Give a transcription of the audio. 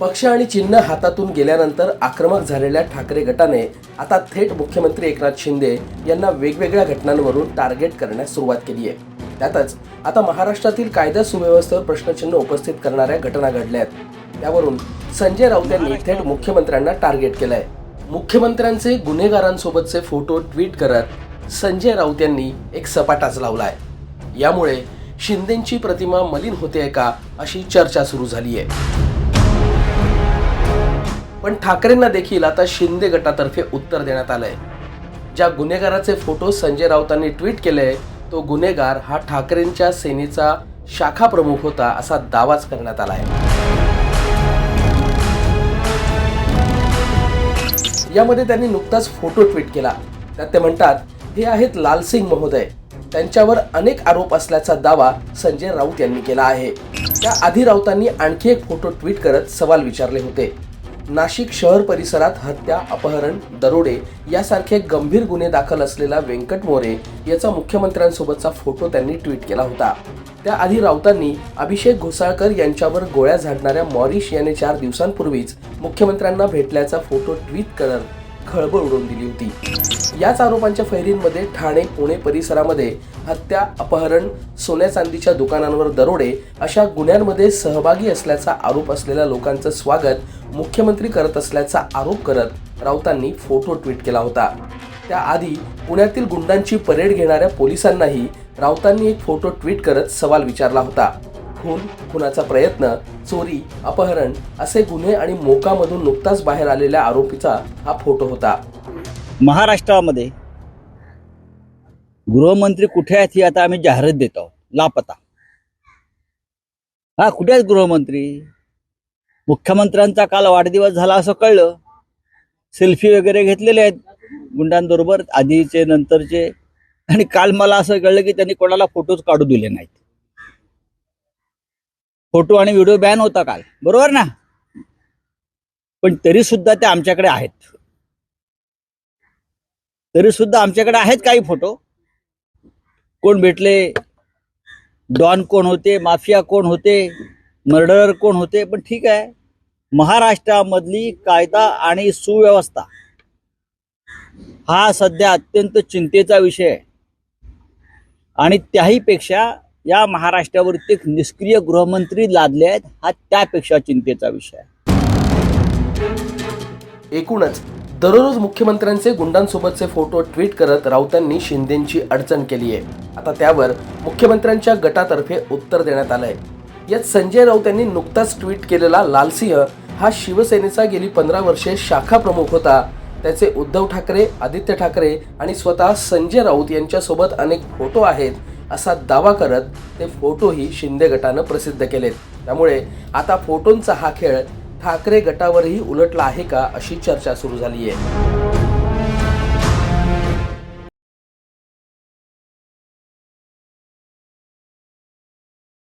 पक्ष आणि चिन्ह हातातून गेल्यानंतर आक्रमक झालेल्या ठाकरे गटाने आता थेट मुख्यमंत्री एकनाथ शिंदे यांना वेगवेगळ्या घटनांवरून टार्गेट करण्यास सुरुवात केली आहे. त्यातच आता महाराष्ट्रातील कायदा सुव्यवस्थेवर प्रश्नचिन्ह उपस्थित करणाऱ्या घटना घडल्या आहेत. त्यावरून संजय राऊत यांनी थेट मुख्यमंत्र्यांना टार्गेट केलंय. मुख्यमंत्र्यांचे गुन्हेगारांसोबतचे फोटो ट्विट करत संजय राऊत यांनी एक सपाटाच लावलाय. यामुळे शिंदेची प्रतिमा मलिन होते का अशी चर्चा सुरू झाली आहे पण ठाकरेंना देखील आता शिंदे गटातर्फे उत्तर देण्यात आलंय. ज्या गुन्हेगाराचे फोटो संजय राऊतांनी ट्विट केले तो गुन्हेगार हा ठाकरेंच्या सेनेचा शाखा प्रमुख होता असा दावाच करण्यात आलाय. यामध्ये त्यांनी नुकताच फोटो ट्विट केला. त्यात ते म्हणतात हे आहेत लालसिंग महोदय. त्यांच्यावर अनेक आरोप असल्याचा दावा संजय राऊत यांनी केला आहे. त्या आधी राऊतांनी आणखी एक फोटो ट्विट करत सवाल विचारले होते. नाशिक शहर परिसरात हत्या अपहरण दरोडे यासारखे गंभीर गुन्हे दाखल असलेला व्यंकट मोरे याचा मुख्यमंत्र्यांसोबतचा फोटो त्यांनी ट्विट केला होता. त्याआधी राऊतांनी अभिषेक घोसाळकर यांच्यावर गोळ्या झाडणाऱ्या मॉरिश याने चार दिवसांपूर्वीच मुख्यमंत्र्यांना भेटल्याचा फोटो ट्विट करत खळबळ उडवून दिली होती. याच आरोपांच्या फैरींमध्ये ठाणे पुणे परिसरामध्ये हत्या अपहरण सोन्या चांदीच्या दुकानांवर दरोडे अशा गुन्ह्यांमध्ये सहभागी असल्याचा आरोप असलेल्या लोकांचं स्वागत मुख्यमंत्री करत असल्याचा आरोप करत राऊतांनी फोटो ट्विट केला होता. त्याआधी पुण्यातील गुंडांची परेड घेणाऱ्या पोलिसांनाही राऊतांनी एक फोटो ट्विट करत सवाल विचारला होता. खून खुनाचा प्रयत्न चोरी अपहरण असे गुन्हे आणि मोकामधून नुकताच बाहेर आलेल्या आरोपीचा हा फोटो होता. महाराष्ट्रामध्ये गृहमंत्री कुठे आहेत ही आता आम्ही जाहिरात देत आहोत. लापता. हा कुठे आहेत गृहमंत्री? मुख्यमंत्र्यांचा काल वाढदिवस झाला असं कळलं. सेल्फी वगैरे घेतलेले आहेत गुंडांबरोबर आधीचे नंतरचे. आणि काल मला असं कळलं की त्यांनी कोणाला फोटोज काढू दिले नाहीत. फोटो आणि व्हिडिओ बॅन होता काल. बरोबर ना? पण तरी सुद्धा ते आमच्याकडे आहेत. तरी सुद्धा आमच्याकडे आहेत काही फोटो. कोण भेटले? डॉन कोण होते? माफिया कोण होते? मर्डरर कोण होते? पण ठीक आहे. महाराष्ट्रामधली कायदा आणि सुव्यवस्था हा सध्या अत्यंत चिंतेचा विषय आहे. आणि त्याहीपेक्षा या महाराष्ट्रावरती एक निष्क्रिय गृहमंत्री लादले आहेत हा त्यापेक्षा चिंतेचा विषय आहे. एकूणच दररोज मुख्यमंत्र्यांचे गुंडांसोबतचे फोटो ट्विट करत राऊतांनी शिंदेची अडचण केली आहे. आता त्यावर मुख्यमंत्र्यांच्या गटातर्फे उत्तर देण्यात आलंय. यात संजय राऊत यांनी नुकताच ट्विट केलेला लालसिंह हा शिवसेनेचा गेली पंधरा वर्षे शाखा प्रमुख होता. त्याचे उद्धव ठाकरे आदित्य ठाकरे आणि स्वतः संजय राऊत यांच्यासोबत अनेक फोटो आहेत. असा दावा करत ते फोटोही शिंदे गटानं प्रसिद्ध केलेत. त्यामुळे आता फोटोंचा हा खेळ ठाकरे गटावरही उलटला आहे का अशी चर्चा सुरू झाली आहे